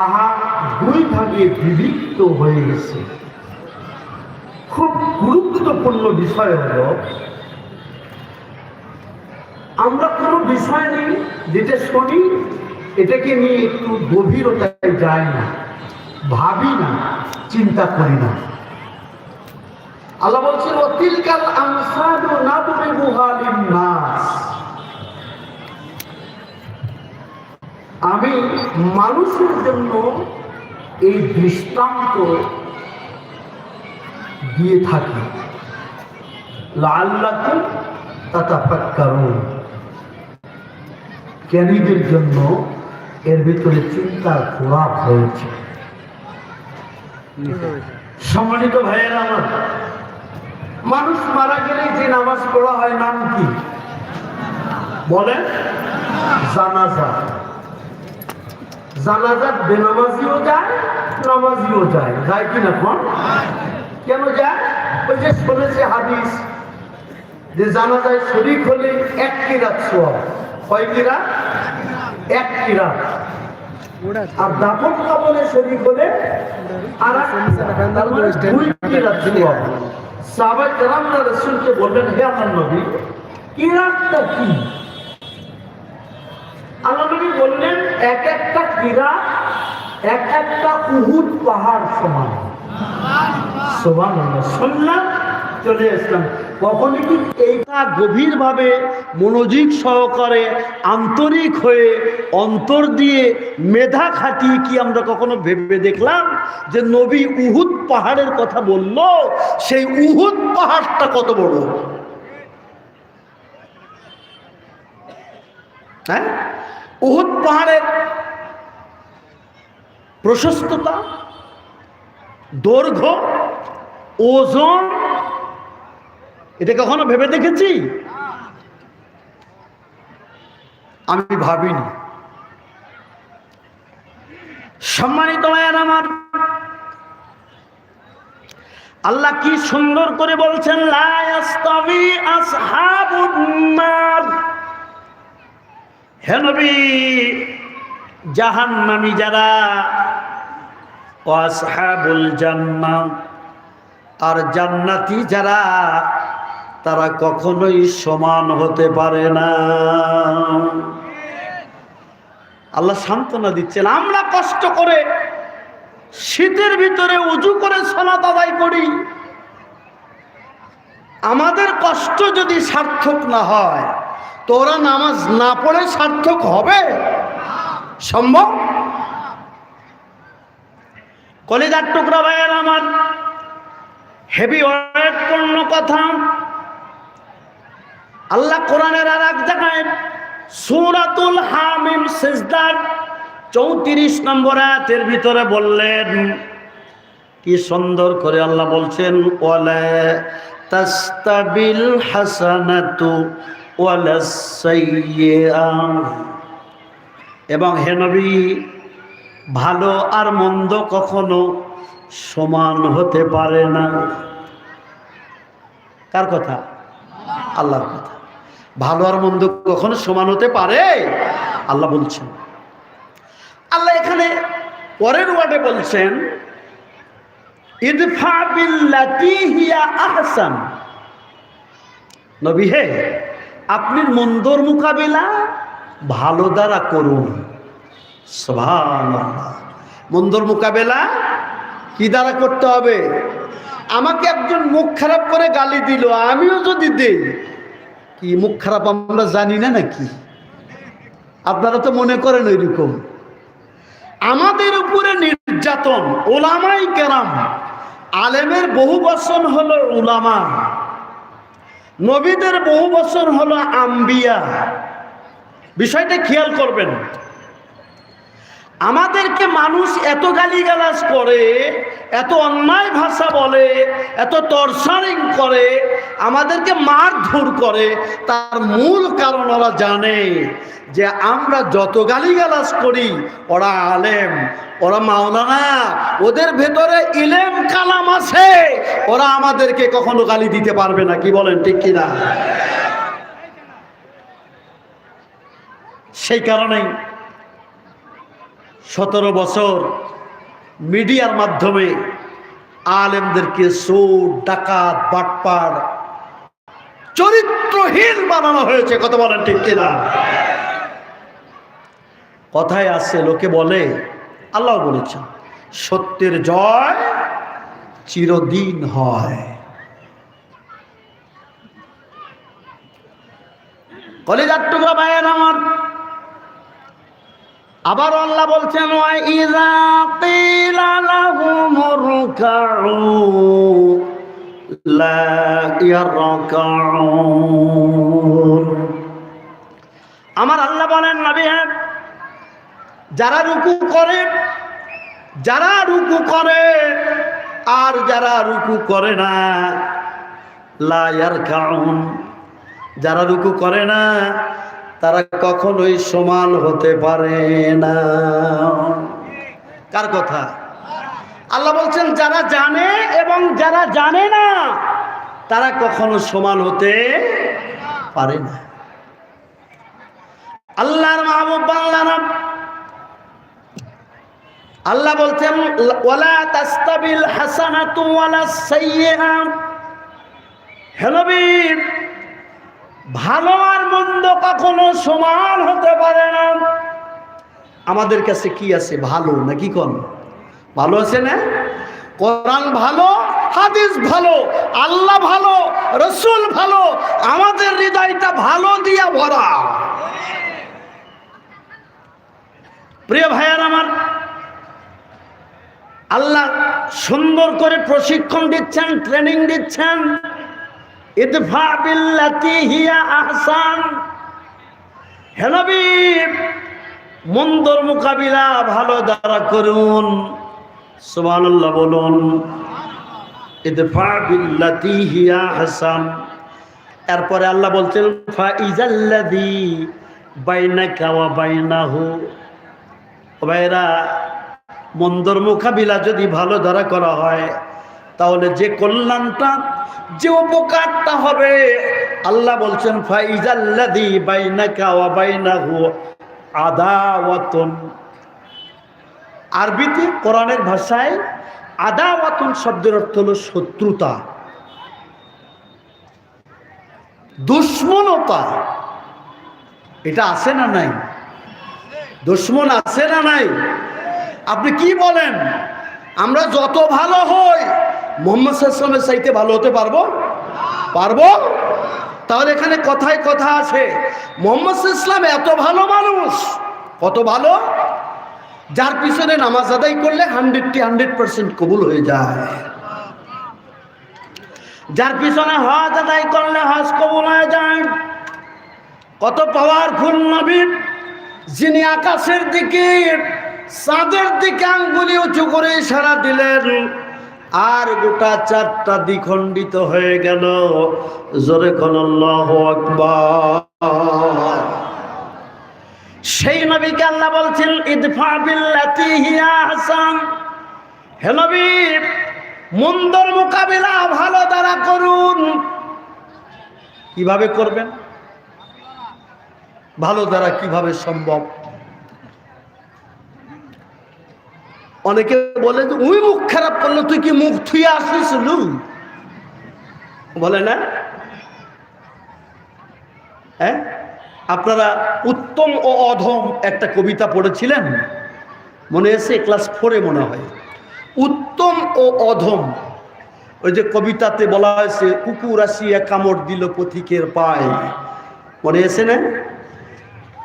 তাহা দুই ভাগে হয়ে গেছে। খুব গুরুত্বপূর্ণ বিষয় হল, আমরা কোনো বিষয় নেই যেটা শুনি, এটাকে নিয়ে একটু গভীরতায় যাই না, ভাবি না, চিন্তা করি না। আল্লাহ বলছেন অতিলকাল আমসাদু নাদরিবুহা লিন-নাস। আমি মানুষের জন্য এই দৃষ্টান্ত দিয়ে থাকি। লাল্লাকুম তাতাফাক্কারুন। জ্ঞানীদের জন্য এর ভিতরে চিন্তার খোরাক হয়েছে সম্মানিত ভাইয়ের আমার, মানুষ মারা গেলে যে নামাজ পড়া হয় নাম কি? বলেন, জানাজা। জানাজাত বেনামাজিও যায়, নামাজিও যায়। যায় কি না কোন কেন যায়? ওই যে শুনেছে হাদিস যে জানাজায় শরিক হলে এক কিরাত সোয়াব। কয় কিরাত? এক কিরাত। আর দাপন হলে আর মানে দুই কিরাত সোয়াব। সাহাবায়ে কেরামরা রাসূলকে বললেন, হে আল্লাহর নবী, কিরাতটা কি? আল্লাহ নবী বললেন, এক একটা কিরা এক একটা উহুদ পাহাড় সমান। সমান শুনলাম চলে আসলাম। কখনই কি এইটা গভীরভাবে মনোযোগ সহকারে আন্তরিক হয়ে অন্তর দিয়ে মেধা খাটিয়ে কি আমরা কখনো ভেবে দেখলাম যে নবী উহুদ পাহাড়ের কথা বলল? সেই উহুদ পাহাড়টা কত বড়? হ্যাঁ? উহুদ পাহাড়ের প্রশস্ততা, দৈর্ঘ্য, ওজন, এটা কখনো ভেবে দেখেছি? আমি ভাবিনি। সম্মানিত ভাইয়ার আমার, আল্লাহ কি সুন্দর করে বলছেন, লা ইয়াস্তাবি আসহাবুন নার। হে নবী যারা ওয়াসহাবুল জান্নাম আর জান্নাতি যারা, তারা কখনোই সমান হতে পারে না। আল্লাহ সান্ত্বনা দিচ্ছেন, আমরা কষ্ট করে শীতের ভিতরে উজু করে সলাত আদায় করি। আমাদের কষ্ট যদি সার্থক না হয়, তো ওরা নামাজ না পড়ে সার্থক হবে? সম্ভব? কলিদার টুকরা ভাইয়ের আমার। হেভি ওয়েটপূর্ণ কথা। আল্লাহ কোরআনের আর এক জায়গায় সুরাতুল হামিম সেজদার চৌত্রিশ নম্বর আয়াতের ভিতরে বললেন, কি সুন্দর করে আল্লাহ বলছেন, ওয়ালা তাস্তাবিল হাসানাতু ওয়ালা সাইয়্যিআ। এবং হে নবী ভালো আর মন্দ কখনো সমান হতে পারে না। কার কথা? আল্লাহর কথা। ভালো আর মন্দ কখনো সমান হতে পারে? আল্লাহ বলছেন। আল্লাহ এখানে পরের ওয়ার্ডে বলছেন আহসান। নবী হে, আপনি মন্দর মোকাবিলা ভালো দ্বারা করুন। মন্দর মোকাবেলা কি দ্বারা করতে হবে? আমাকে একজন মুখ খারাপ করে গালি দিল, আমিও যদি দেই, কি মুখ খারাপ আমরা জানি না নাকি? আপনারা তো মনে করেন ওইরকম। আমাদের উপরে নির্যাতন, ওলামাই কেরাম, আলেমের বহু বচন হলো উলামা। নবীদের বহু বচন হলো আম্বিয়া। বিষয়টা খেয়াল করবেন। আমাদেরকে মানুষ এত গালিগালাজ করে, এত অন্যায় ভাষা বলে, এত তরসারিং করে, আমাদেরকে মারধর করে, তার মূল কারণ ওরা জানে যে আমরা যত গালিগালাজ করি, ওরা আলেম, ওরা মাওলানা, ওদের ভেতরে ইলেম কালাম আছে, ওরা আমাদেরকে কখনো গালি দিতে পারবে না, কি বলেন, ঠিক কিনা সেই কারণেই সতেরো বছর মিডিয়ার মাধ্যমে আলেমদেরকে চোর, ডাকাত, বাটপার চরিত্রহীন বানানো হয়েছে কত বলেন ঠিক কিনা? কথায় আছে, লোকে বলে, আল্লাহ বলেছেন, সত্যের জয় চিরদিন হয়। কলিজার টুকরা ভাইয়ের আমার আবার আল্লাহ বলছেন লা আমার আল্লাহ বলেন, নবী হ্যাঁ যারা রুকু করে, যারা রুকু করে, আর যারা রুকু করে না, লা ইয়ারকাউন, যারা রুকু করে না তারা কখনোই সমান হতে পারে না। কার কথা? আল্লাহ বলছেন, যারা জানে এবং যারা জানে না, তারা কখনো সমান হতে পারে না। আল্লাহর মাহবুব বাংলা নাম আল্লাহ বলছেন, ওয়ালা তাস্তাবিল হাসানাতু ওয়ালা হেলবীর ভালো আর মন্দ কখনো সমান হতে পারে না। আমাদের কাছে কি আছে? ভালো নাকি কোন ভালো আছে না? কোরআন ভালো, হাদিস ভালো, আল্লাহ ভালো, রসুল ভালো, আমাদের হৃদয়টা ভালো দিয়া ভরা। প্রিয় ভাইয়ার আমার, আল্লাহ সুন্দর করে প্রশিক্ষণ দিচ্ছেন ট্রেনিং দিচ্ছেন। ইদফা আহসান। মন্দর মোকাবিলা ভালো দ্বারা করুন। সুবহানাল্লাহ বলুন, ইদফা আহসান। এরপরে আল্লাহ বলছেন বাইনাহু। মন্দর মোকাবিলা যদি ভালো দ্বারা করা হয় তাহলে যে কল্যাণটা, যে উপকারটা হবে, আল্লাহ বলছেন আরবিতে, কোরআনের ভাষায় আদাওয়াতুন শব্দের অর্থ হলো শত্রুতা। দুশ্মনতা। এটা আছে না নাই? দুশ্মন আছে না নাই? আপনি কি বলেন? আমরা যত ভালো হই মোহাম্মদ ইসলামের চাইতে ভালো হতে পারব? পারব? তাহলে এখানে কথায় কথা আছে, মোহাম্মদ ইসলাম এত ভালো মানুষ, কত ভালো? যার পিছনে নামাজ আদায় করলে হান্ড্রেডটি হান্ড্রেড পার্সেন্ট কবুল হয়ে যায়। যার পিছনে হজ আদায় করলে হজ কবুল হয়ে যায়। কত পাওয়ারফুল নবী, যিনি আকাশের দিকে, চাঁদের দিকে আঙ্গুলি উঁচু করে ইশারা দিলেন। আর গোটা চারটা দ্বিখণ্ডিত হয়ে গেল। জোরে কোন সেই নবীকে আল্লাহ বলছেন, ইদফা বিল্লাতি হিয়া হাসান। হে নবী, মন্দর মোকাবিলা ভালো দ্বারা করুন। কীভাবে করবেন? ভালো দ্বারা কীভাবে সম্ভব? অনেকে বলে যে ওই মুখ খারাপ করল, তুই কি মুখ থুয়ে আসিস বলে না। হ্যাঁ? আপনারা উত্তম ও অধম একটা কবিতা পড়েছিলেন? মনে এসে ক্লাস ফোরে মনে হয়। উত্তম ও অধম। ওই যে কবিতাতে বলা হয়েছে, কুকুর আসিয়া কামড় দিল পথিকের পায়। মনে এসে না?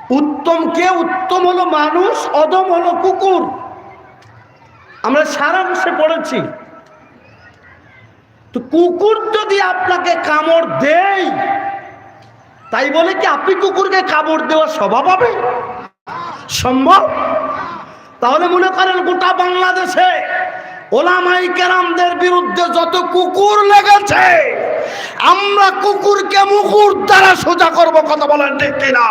উত্তম কে? উত্তম হলো মানুষ, অধম হলো কুকুর। আমরা সারাংশে পড়েছি। তো কুকুর যদি আপনাকে কামড় দেয়, তাই বলে কি আপনি কুকুরকে কামড় দেওয়া স্বভাব হবে? সম্ভব? তাহলে মনে করেন গোটা বাংলাদেশে ওলামাই কেরামদের বিরুদ্ধে যত কুকুর লেগেছে, আমরা কুকুরকে মুকুর দ্বারা সোজা করব, কথা বলেন ঠিক কিনা?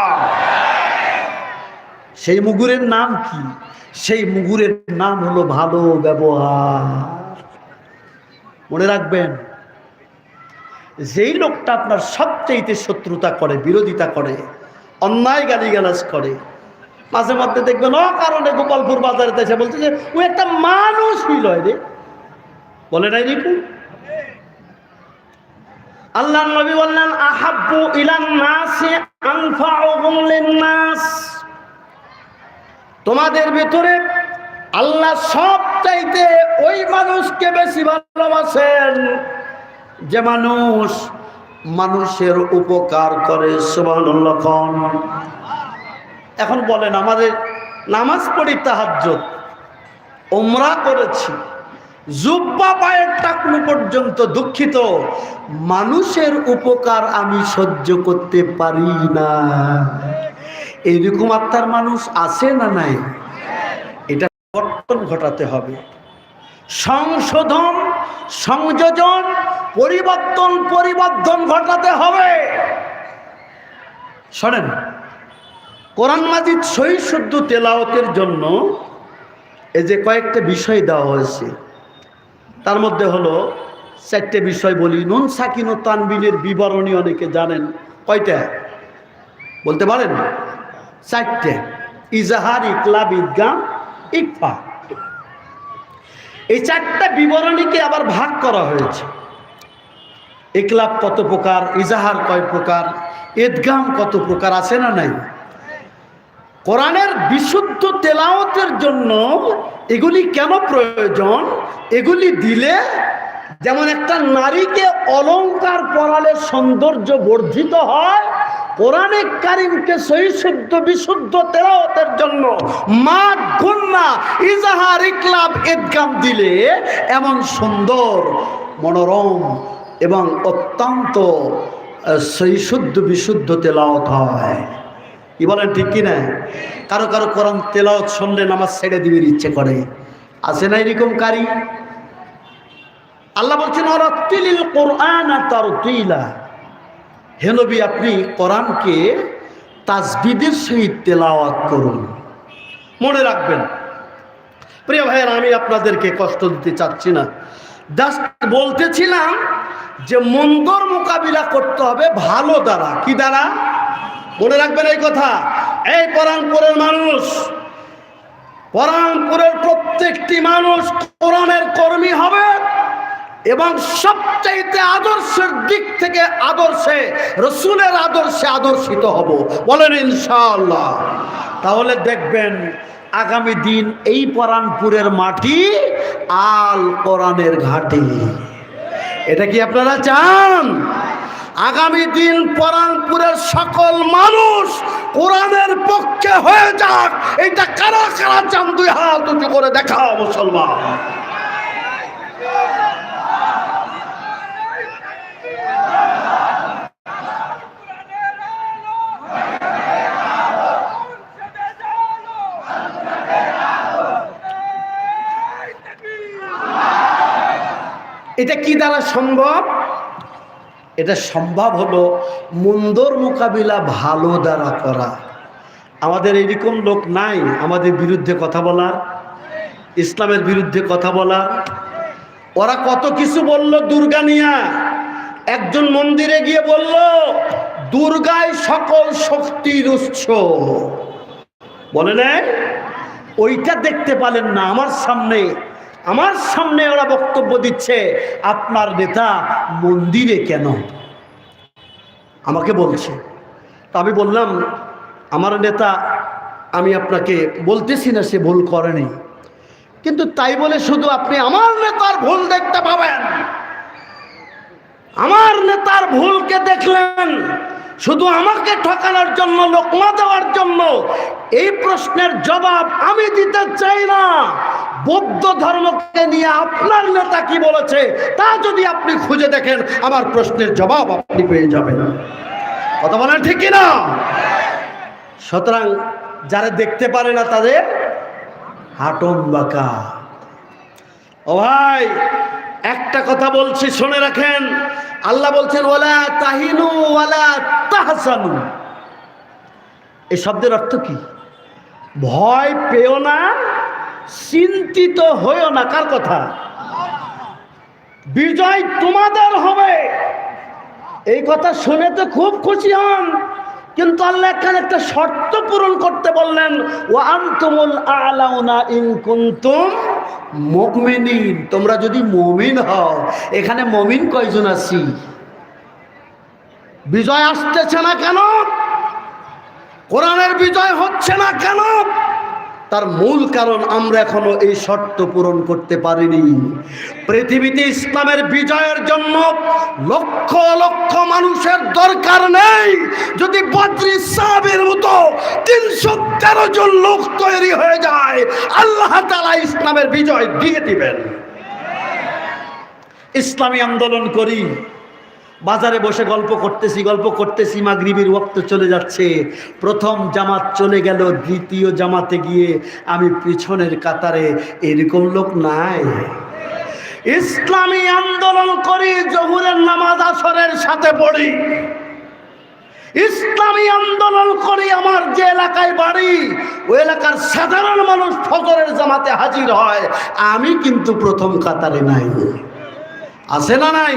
সেই মুগুরের নাম কি? সেই মুগুরের নাম হলো ভালো ব্যবহার। মনে রাখবেন, যেই লোকটা আপনার সবচেয়েতে শত্রুতা করে, বিরোধিতা করে, অন্যায় গালিগালাজ করে, মাঝে মধ্যে দেখবেন কারণে গোপালপুর বাজারে এসে বলছে যে, ও একটা মানুষ হইল রে। বলে নাই রিপু? আল্লাহ নবী বললেন, আহাব্বু ইলান নাসি আনফাউহুম লিন-নাস তোমাদের ভিতরে আল্লাহ সব চাইতে ওই মানুষকে বেশি ভালোবাসেন যে মানুষ মানুষের উপকার করে কোন। এখন বলেন, আমাদের নামাজ পড়ি তাহাজ্জুদ ওমরা করেছি, জুব্বা পায়ের টাকলু পর্যন্ত দুঃখিত, মানুষের উপকার আমি সহ্য করতে পারি না। এইরকম আত্মার মানুষ আছে না নাই? এটা পরিবর্তন ঘটাতে হবে। সংশোধন, সংযোজন, পরিবর্তন পরিবর্তন ঘটাতে হবে। শোনেন, কোরআন মাজিদ সহি শুদ্ধ তেলাওয়াতের জন্য এই যে কয়েকটা বিষয় দেওয়া হয়েছে, তার মধ্যে হলো চারটে বিষয় বলি। নুন, সাকিন ও তানবিনের বিবরণী অনেকে জানেন। কয়টা? বলতে পারেন? চারটে। ইজাহার ইকলাব ঈদগাম ইকফা। এই চারটা বিবরণীকে আবার ভাগ করা হয়েছে। ইকলাব কত প্রকার, ইজাহার কয় প্রকার ঈদগাম কত প্রকার, আছে না নাই? কোরআনের বিশুদ্ধ তেলাওতের জন্য এগুলি কেন প্রয়োজন? এগুলি দিলে যেমন একটা নারীকে অলংকার পরালে সৌন্দর্য বর্ধিত হয়, কোরআনে কারিমকে সহি শুদ্ধ, বিশুদ্ধ তেলাওয়াতের জন্য মাঠ গুন্না ইজাহার ইকলাব ঈদগাম দিলে এমন সুন্দর, মনোরম এবং অত্যন্ত সহি শুদ্ধ, বিশুদ্ধ তেলাওয়াত হয়। কি বলেন ঠিক কি না কারও কারও কোরআন তেলাওয়াত শুনলে নামাজ ছেড়ে দিবির ইচ্ছে করে। আছে না এরকম কারি? আল্লাহ বলছেন অরতিলিল কোরআন তার তুইলা হে নবী, আপনি কোরআনকে তাজবিদের সহিত তেলাওয়াত করুন। মনে রাখবেন, প্রিয় ভাইয়ের, আমি আপনাদেরকে কষ্ট দিতে চাচ্ছি না। বলতেছিলাম যে, মন্দর মোকাবিলা করতে হবে ভালো দ্বারা। কি দ্বারা? মনে রাখবেন এই কথা। এই পরানপুরের মানুষ, পরানপুরের প্রত্যেকটি মানুষ কোরআনের কর্মী হবে। এবং সবচাইতে আদর্শের দিক থেকে আদর্শে, রসুলের আদর্শে আদর্শিত হব। বলেন ইনশাআল্লাহ। তাহলে দেখবেন, আগামী দিন এই পরানপুরের মাটি আল কোরআনের ঘাটে। এটা কি আপনারা চান? আগামী দিন পরানপুরের সকল মানুষ কোরআনের পক্ষে হয়ে যাক। এটা কারা কারা চান, দুই হাত উঁচু করে দেখাও মুসলমান। এটা কি দ্বারা সম্ভব? এটা সম্ভব হলো মন্দর মোকাবিলা ভালো দ্বারা করা। আমাদের এইরকম লোক নাই, আমাদের বিরুদ্ধে কথা বলার ইসলামের বিরুদ্ধে কথা বলার ওরা কত কিছু বলল দুর্গা নিয়া। একজন মন্দিরে গিয়ে বলল দুর্গায় সকল শক্তির উৎস। বলে নাই? ওইটা দেখতে পালেন না, আমার সামনে আমার সামনে ওরা বক্তব্য দিচ্ছে, আপনার নেতা মন্দিরে কেন? আমাকে বলছে। তা আমি বললাম, আমার নেতা, আমি আপনাকে বলতেছি না, সে ভুল করেনি। কিন্তু তাই বলে শুধু আপনি আমার নেতার ভুল দেখতে পাবেন। আমার নেতার ভুলকে দেখলেন। শুধু আমাকে ঠকানোর জন্য, লোকমা দেওয়ার জন্য, এই প্রশ্নের জবাব আমি দিতে চাই না। বৌদ্ধ ধর্মকে নিয়ে আপনার নেতা কি বলেছে, তা যদি আপনি খুঁজে দেখেন, আমার প্রশ্নের জবাব আপনি পেয়ে যাবেন। কথা বলেন ঠিক কিনা? সুতরাং যারা দেখতে পারে না তাদের হাটন বাঁকা। ও ভাই, একটা কথা বলছি, শুনে রাখেন। আল্লাহ বলছেন ওলা তাহিনু, ওয়ালা তাহসানু এই শব্দের অর্থ কি? ভয় পেও না, চিন্তিত হইও না। কার কথা? বিজয় তোমাদের হবে। এই কথা শুনে তো খুব খুশি হন। কিন্তু আল্লাহ এখানে একটা শর্ত পূরণ করতে বললেন ও আনতুমুল আলাউনা ইন কুনতুম মুমিনিন। তোমরা যদি মুমিন হও, এখানে মুমিন কয়জন আছি? বিজয় আসতেছে না কেন? কোরআনের বিজয় হচ্ছে না কেন? তার মূল কারণ আমরা এখনও এই শর্ত পূরণ করতে পারিনি। পৃথিবীতে ইসলামের বিজয়ের জন্য লক্ষ লক্ষ মানুষের দরকার নেই। যদি মতো তিনশো তেরো জন লোক তৈরি হয়ে যায়, আল্লাহ তালা ইসলামের বিজয় দিয়ে দিবেন। ইসলামী আন্দোলন করি বাজারে বসে গল্প করতেছি গল্প করতেছি, মাগরিবির ওক্ত চলে যাচ্ছে। প্রথম জামাত চলে গেল, দ্বিতীয় জামাতে গিয়ে আমি পিছনের কাতারে এরকম লোক নাই। ইসলামী আন্দোলন করি, জহুরের নামাজ, আসরের সাথে পড়ি। ইসলামী আন্দোলন করি, আমার যে এলাকায় বাড়ি ওই এলাকার সাধারণ মানুষ ফজরের জামাতে হাজির হয়। আমি কিন্তু প্রথম কাতারে নাই। আছে না নাই?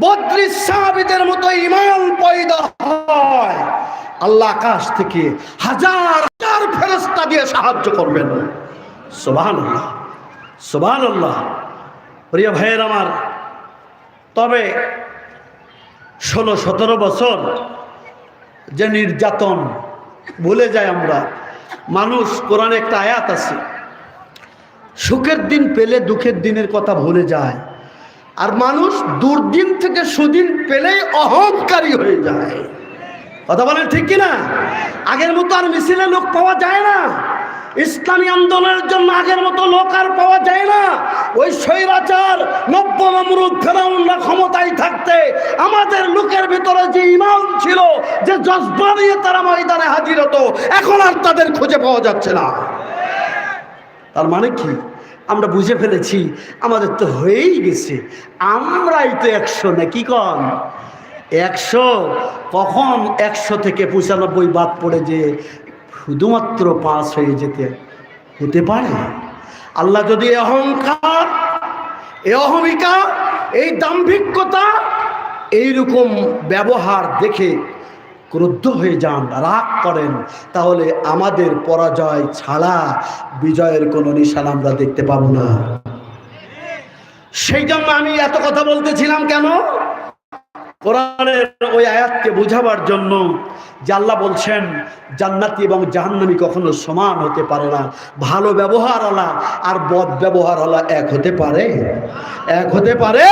বদ্রি সাহাবিদের মতো ইমান পয়দা হয়। আল্লাহ আকাশ থেকে হাজার হাজার ফেরস্তা দিয়ে সাহায্য করবেন। সোবাহান আল্লাহ সোবাহান আল্লাহ প্রিয় ভাইয়ের আমার, তবে ষোলো সতেরো বছর যে নির্যাতন ভুলে যায় আমরা, মানুষ কোরআনে একটা আয়াত আছে, সুখের দিন পেলে দুঃখের দিনের কথা ভুলে যায়। আর মানুষ দুর্দিন থেকে সুদিন পেলেই অহংকারী হয়ে যায়। কথা বলেন ঠিক কিনা? আগের মতো আর মিছিলে লোক পাওয়া যায় না। ইসলামী আন্দোলনের জন্য আগের মতো লোক আর পাওয়া যায় না। ওই স্বৈরাচার ফেরাউনরা ক্ষমতায় থাকতে আমাদের লোকের ভিতরে যে ইমান ছিল, যে জজবা নিয়ে তারা ময়দানে হাজির হতো, এখন আর তাদের খুঁজে পাওয়া যাচ্ছে না। তার মানে কি? আমরা বুঝে ফেলেছি, আমাদের তো হয়েই গেছে। আমরাই তো একশো না কি কন? একশো? কখন একশো থেকে পঁচানব্বই বাদ পড়ে যে শুধুমাত্র পাস হয়ে যেতে হতে পারে? আল্লাহ যদি অহংকার, এ অহমিকা, এই দাম্ভিকতা, এইরকম ব্যবহার দেখে ক্রুদ্ধ হয়ে যান, রাগ করেন, তাহলে আমাদের পরাজয় ছাড়া বিজয়ের কোনো নিশান আমরা দেখতে পাবো না। সেই জন্য আমি এত কথা বলতেছিলাম কেন? কোরআনের ওই আয়াতকে বোঝাবার জন্য আল্লাহ বলছেন, জান্নাতি এবং জাহান্নামি কখনো সমান হতে পারে না। ভালো ব্যবহার আলা আর বদ ব্যবহার আলা এক হতে পারে? এক হতে পারে।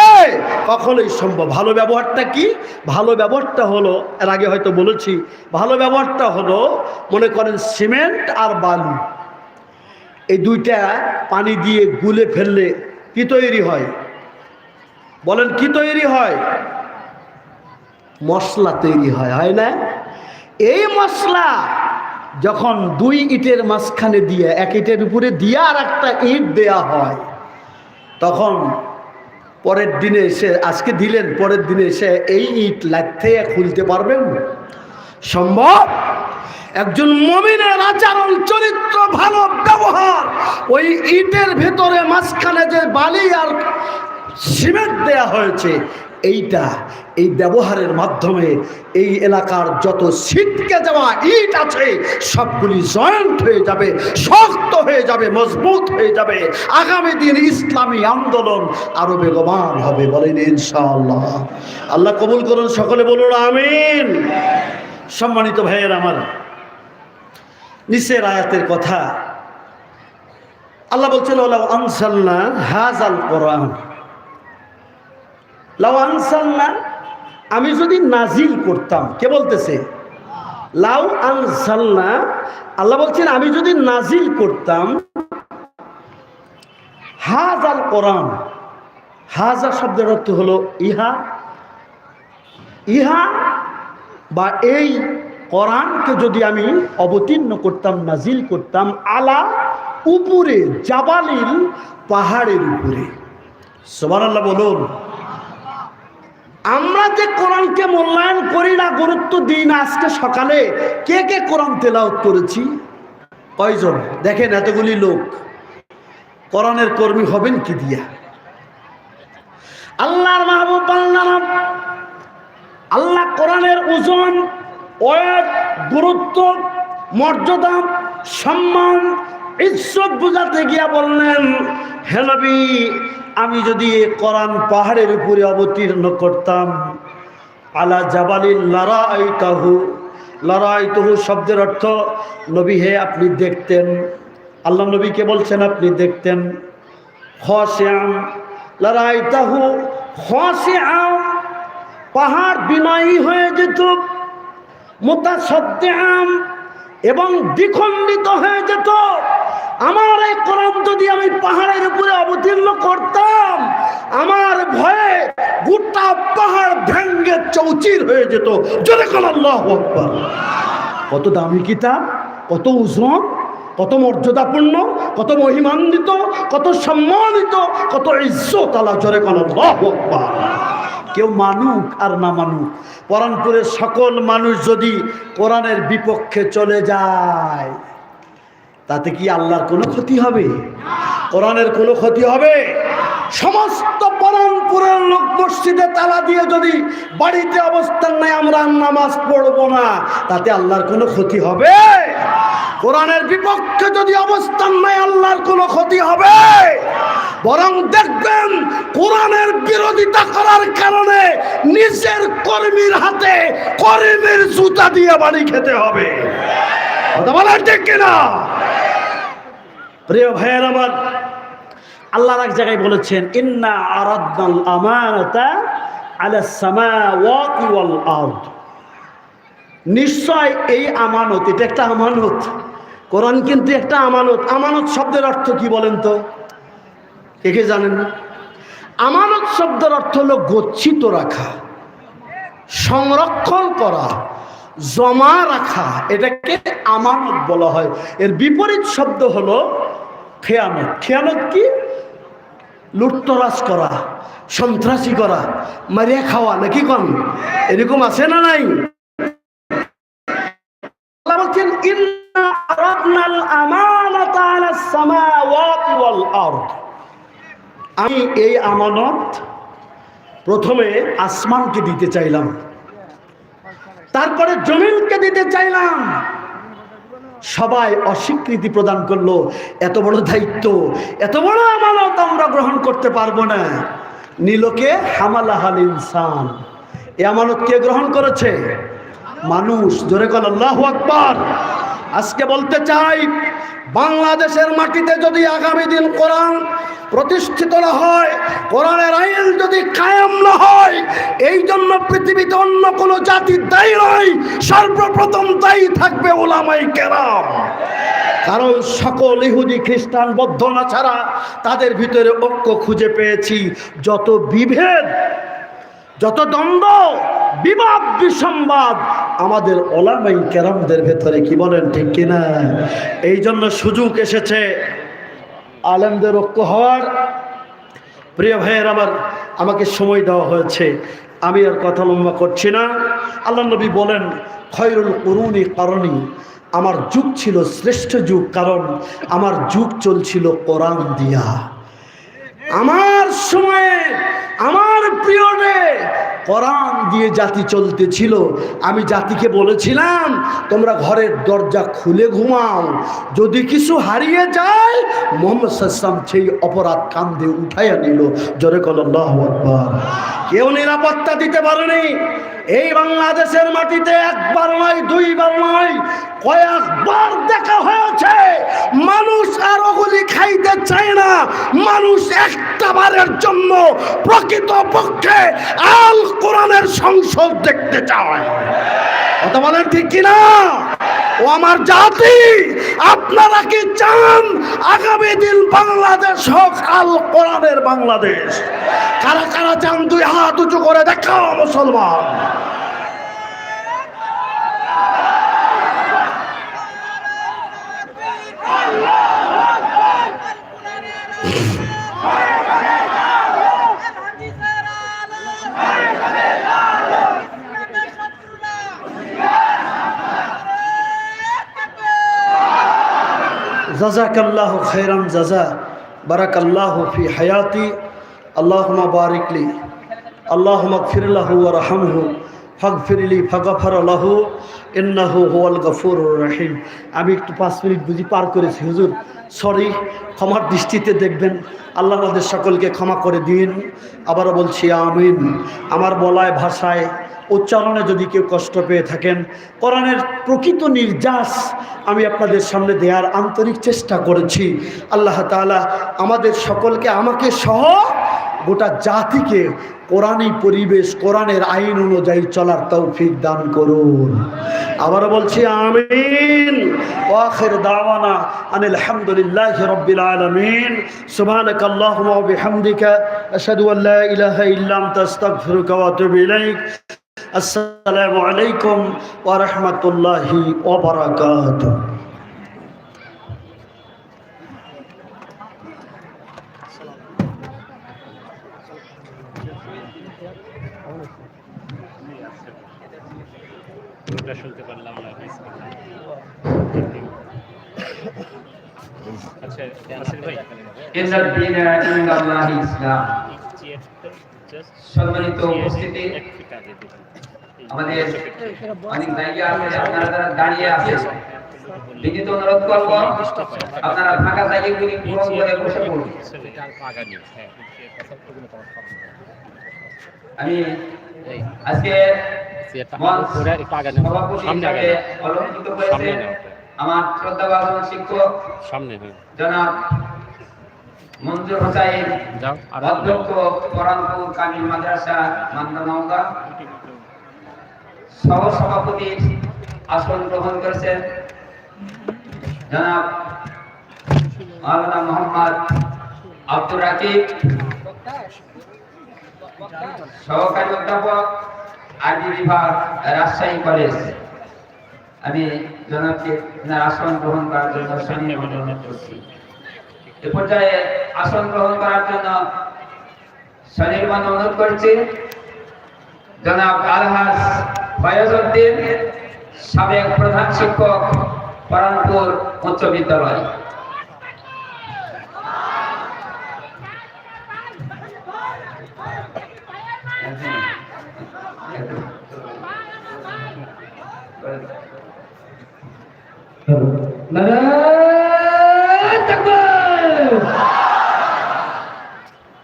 কখনোই সম্ভব। ভালো ব্যবহারটা কি? ভালো ব্যবহারটা হলো, এর আগে হয়তো বলেছি, ভালো ব্যবহারটা হলো, মনে করেন সিমেন্ট আর বালু। এই দুইটা পানি দিয়ে গুলে ফেললে কি তৈরি হয়? বলেন কি তৈরি হয়? মশলা তৈরি হয় হয় না? এই মশলা যখন দুই ইটের মাঝখানে দিয়ে, এক ইটের উপরে দিয়ে আর একটা ইট দেয়া হয়, তখন পরের দিনে এসে, আজকে দিলেন, পরের দিনে এসে এই ইট লাগতে খুলতে পারবেন? সম্ভব? একজন মমিনের আচরণ চরিত্র ভালো ব্যবহার, ওই ইটের ভেতরে মাঝখানে যে বালি আর সিমেন্ট দেয়া হয়েছে এইটা, এই ব্যবহারের মাধ্যমে এই এলাকার যত ছিটকে যাওয়া ইট আছে, সবগুলি জয়েন্ট হয়ে যাবে, শক্ত হয়ে যাবে, মজবুত হয়ে যাবে। আগামী দিন ইসলামী আন্দোলন আরও বেগবান হবে বলেন ইনশাআল্লাহ। আল্লাহ কবুল করুন, সকলে বলুন আমিন। সম্মানিত ভাইয়ের আমার, নিচের আয়াতের কথা আল্লাহ বলছেন ওলা আনসাল্লা হাজাল কোরআন। লাউ আমি যদি নাজিল করতাম, কে বলতেছে? লাউ আনসাল্লা আল্লাহ বলছেন, আমি যদি নাজিল করতাম, হাজাল কোরআন, হাজা শব্দের অর্থ হলো ইহা ইহা বা এই কোরআনকে যদি আমি অবতীর্ণ করতাম, নাজিল করতাম, আলা উপরে, জাবালিল পাহাড়ের উপরে। সোমান আল্লাহ বলুন। আমরা যে কোরআনকে মূল্যায়ন করি না, গুরুত্ব দিই না আজকে সকালে, কে কে কোরআন তেলাওত করেছি? কয়জন? দেখেন, এতগুলি লোক। কোরআনের কর্মী হবেন কি দিয়া? আল্লাহর মাহবুব আল্লাহ আল্লাহ কোরআনের ওজন, ওয়েট, গুরুত্ব, মর্যাদা, সম্মান, ইজ্জত বুঝাতে গিয়া বললেন, হে নবী আমি যদি কোরআন পাহাড়ের উপরে অবতীর্ণ করতাম, আলা জাবালিল লড়াই তাহু লড়াই তহু শব্দের অর্থ, নবী হে আপনি দেখতেন, আল্লাহ নবীকে বলছেন আপনি দেখতেন হশ্যাম লড়াই তাহু হশ্যাম পাহাড় বিনয়ী হয়ে যেত মোতাসদ্যাম এবং দ্বিখণ্ডিত হয়ে যেত। আমার এই কোরআন যদি আমি পাহাড়ের উপরে অবতীর্ণ করতাম, আমার ভয়ে গোটা পাহাড় ভেঙ্গে চৌচির হয়ে যেত। জোরে আল্লাহ আকবার। কত দামি কিতাব, কত ওজন কত মর্যাদাপূর্ণ, কত মহিমান্বিত, কত সম্মানিত, কত ইজ্জত আল্লাহ, জোরে আল্লাহ কেউ মানুক আর না মানুক, পরানপুরের সকল মানুষ যদি কোরআনের বিপক্ষে চলে যায় তাতে কি আল্লাহর কোনো ক্ষতি হবে? কোরআনের কোনো ক্ষতি হবে? সমস্ত পরমপুরের লোক মসজিদে তালা দিয়ে যদি বাড়িতে অবস্থান নাই আমরা নামাজ পড়ব না। তাতে আল্লাহর কোনো ক্ষতি হবে? কোরআনের বিপক্ষে যদি অবস্থান নাই আল্লাহর কোনো ক্ষতি হবে? বরং দেখবেন কোরআনের বিরোধিতা করার কারণে নিজের কর্মীর হাতে কর্মীর জুতা দিয়ে বাড়ি খেতে হবে। কথা বলার প্রিয় ভাইয়ের আমার, আল্লাহ এক জায়গায় বলেছেন, ইন্না আরাদনাল আমানাতা আলা সামাওয়াতি ওয়াল আরদ। নিশ্চয় এই আমানত, এটা একটা আমানত। কোরআন কিন্তু একটা আমানত। আমানত শব্দের অর্থ কি বলেন তো? কে কে জানেন? আমানত শব্দের অর্থ হলো গচ্ছিত রাখা, সংরক্ষণ করা জমা রাখা, এটাকে আমানত বলা হয়। এর বিপরীত শব্দ হলো খেয়ানত। খেয়ানত কি? লুটতরাজ করা, সন্ত্রাসী করা, মারিয়া খাওয়া, নাকি কন এরকম আছে না নাই? আমি এই আমানত প্রথমে আসমানকে দিতে চাইলাম। তারপরে জমিনকে দিতে চাইলাম। সবাই অস্বীকৃতি প্রদান করল, এত বড় দায়িত্ব, এত বড় আমানত আমরা গ্রহণ করতে পারব না। নীলকে হামালাহাল ইনসান। এ আমানত কে গ্রহণ করেছে? মানুষ। জোরে কল আল্লাহ আকবর। আজকে বলতে চাই বাংলাদেশের মাটিতে যদি আগামী দিন কোরআন প্রতিষ্ঠিত না হয়, কোরআনের আইন যদি কায়েম না হয়, এই জন্য পৃথিবীতে অন্য কোনো জাতির দায়ী নয়, সর্বপ্রথম দায়ী থাকবে ওলামাই কেরাম। কারণ সকল ইহুদি, খ্রিস্টান, বৌদ্ধ না ছাড়া তাদের ভিতরে ঐক্য খুঁজে পেয়েছি। যত বিভেদ, যত দ্বন্দ্ব, বিবাদ বিসম্বাদ আমাদের ওলামাই কেরামদের ভেতরে কি বলেন ঠিক কিনা? এই জন্য সুযোগ এসেছে আলেমদের ঐক্য হওয়ার। প্রিয় ভাইয়ের আমার, আমাকে সময় দেওয়া হয়েছে। আমি আর কথা লম্বা করছি না। আল্লাহ নবী বলেন, খয়রুল করুণী কারণী। আমার যুগ ছিল শ্রেষ্ঠ যুগ, কারণ আমার যুগ চলছিল কোরআন দিয়া। আমার সময়ে, আমার পিরিয়ডে কোরআন দিয়ে জাতি চলতেছিল। আমি জাতিকে বলেছিলাম, তোমরা ঘরের দরজা খুলে ঘুমাও। যদি কিছু হারিয়ে যায়, মোহাম্মদ সাল্লাম সেই অপরাধ কান্দে উঠাইয়া নিল। জোরে কল আল্লাহু কেউ নিরাপত্তা দিতে পারেনি। এই বাংলাদেশের মাটিতে একবার নয়, দুইবার নয়, কয়েকবার দেখা হয়েছে। মানুষ আর ওগুলি খাইতে চায় না। মানুষ একটা বারের জন্য প্রকৃত পক্ষে আল কোরআনের সংসদ দেখতে চায়। কথা বলেন ঠিক কিনা? ও আমার জাতি, আপনারা কি চান আগামী দিন বাংলাদেশ হোক, আল কোরআনের বাংলাদেশ? কারা কারা চান দুই হাত উঁচু করে দেখাও মুসলমান। জাজাকাল্লাহ খৈরান জাজা বারাকাল্লাহ ফি হায়াতি আল্লাহুমা বারিকলি আল্লাহ মগফিরলাহু রহমহু ফগফিরলি ফগফর লাহু, ইন্নাহু হুয়াল গফুর রহিম। আমি একটু পাঁচ মিনিট বুঝি পার করেছি, হুজুর। সরি ক্ষমার দৃষ্টিতে দেখবেন। আল্লাহ সকলকে ক্ষমা করে দিন। আবারও বলছি, আমিন। আমার বলায়, ভাষায় উচ্চারণে যদি কেউ কষ্ট পেয়ে থাকেন, কোরআনের প্রকৃত নির্যাস আমি আপনাদের সামনে দেওয়ার আন্তরিক চেষ্টা করেছি। আল্লাহ তাআলা আমাদের সকলকে আমাকে সহ গোটা জাতিকে কোরআনী পরিবেশ, কোরআনের আইন অনুযায়ী চলার তৌফিক দান করুন। আবার বলছি, আমিন। ওয়াখির দাওয়ানা আনিল হামদুলিল্লাহ রাব্বিল আলামিন। সুবহানাক আল্লাহুম্মা ওয়া বিহামদিকা, আশহাদু আল লা ইলাহা ইল্লা আনতা, আস্তাগফিরুকা ওয়া আতুবু ইলাইক। আসসালামু আলাইকুম ওরহমতুল্লাহি ওবরাকাত শুনতে পারলাম সম্মানিত উপস্থিতি। আমাদের অনেক জায়গা আছে আপনারা যারা দাঁড়িয়ে আছেন বিনীত অনুরোধ করব আপনারা ফাঁকা জায়গাগুলি পূরণ করে বসে পড়ুন। হ্যাঁ আমি আজকে অলঙ্কৃত করেছে আমার শ্রদ্ধাভাজন শিক্ষক সামনে হ্যাঁ। জনাব মঞ্জুর হোসাইন অধ্যক্ষ পরানপুর কামিল মাদ্রাসা মান্দনৌকা সহ সভাপতির আসন গ্রহণ করেছেন। জনাব মাওলানা মোহাম্মদ আব্দুর রাকিব, সহকারী অধ্যাপক আরবি বিভাগ, রাজশাহী কলেজ। আমি জনাবকে আসন গ্রহণ করার জন্য সনিয়ে অনুরোধ করছি। এ পর্যায়ে আসন গ্রহণ করার জন্য সনির্বাণ অনুরোধ করছি। জনাব আলহাজ উদ্দিন সাবেক প্রধান শিক্ষক পরানপুর উচ্চ বিদ্যালয়। নারায় তাকবীর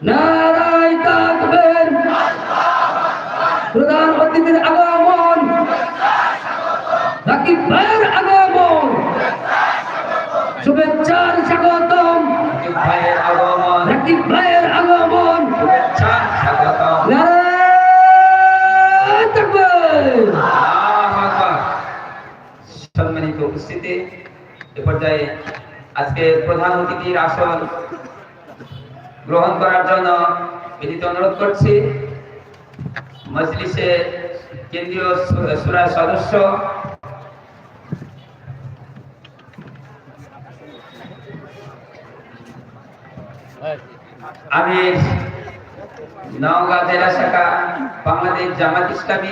নারায় তাকবীর প্রধান অতিথির আগমন রাকিব ভাইয়ের আগমন। শুভেচ্ছার স্বাগতম। ভাইয়ের আগমন। সম্মানিত উপস্থিতি, এ পর্যায়ে আজকে প্রধান অতিথির আসন গ্রহণ করার জন্য বিনীত অনুরোধ করছি। মজলিসে কেন্দ্রীয় সু- সদস্য আমি নওগাঁ জেলা শাখা বাংলাদেশ জামাত ইসলামী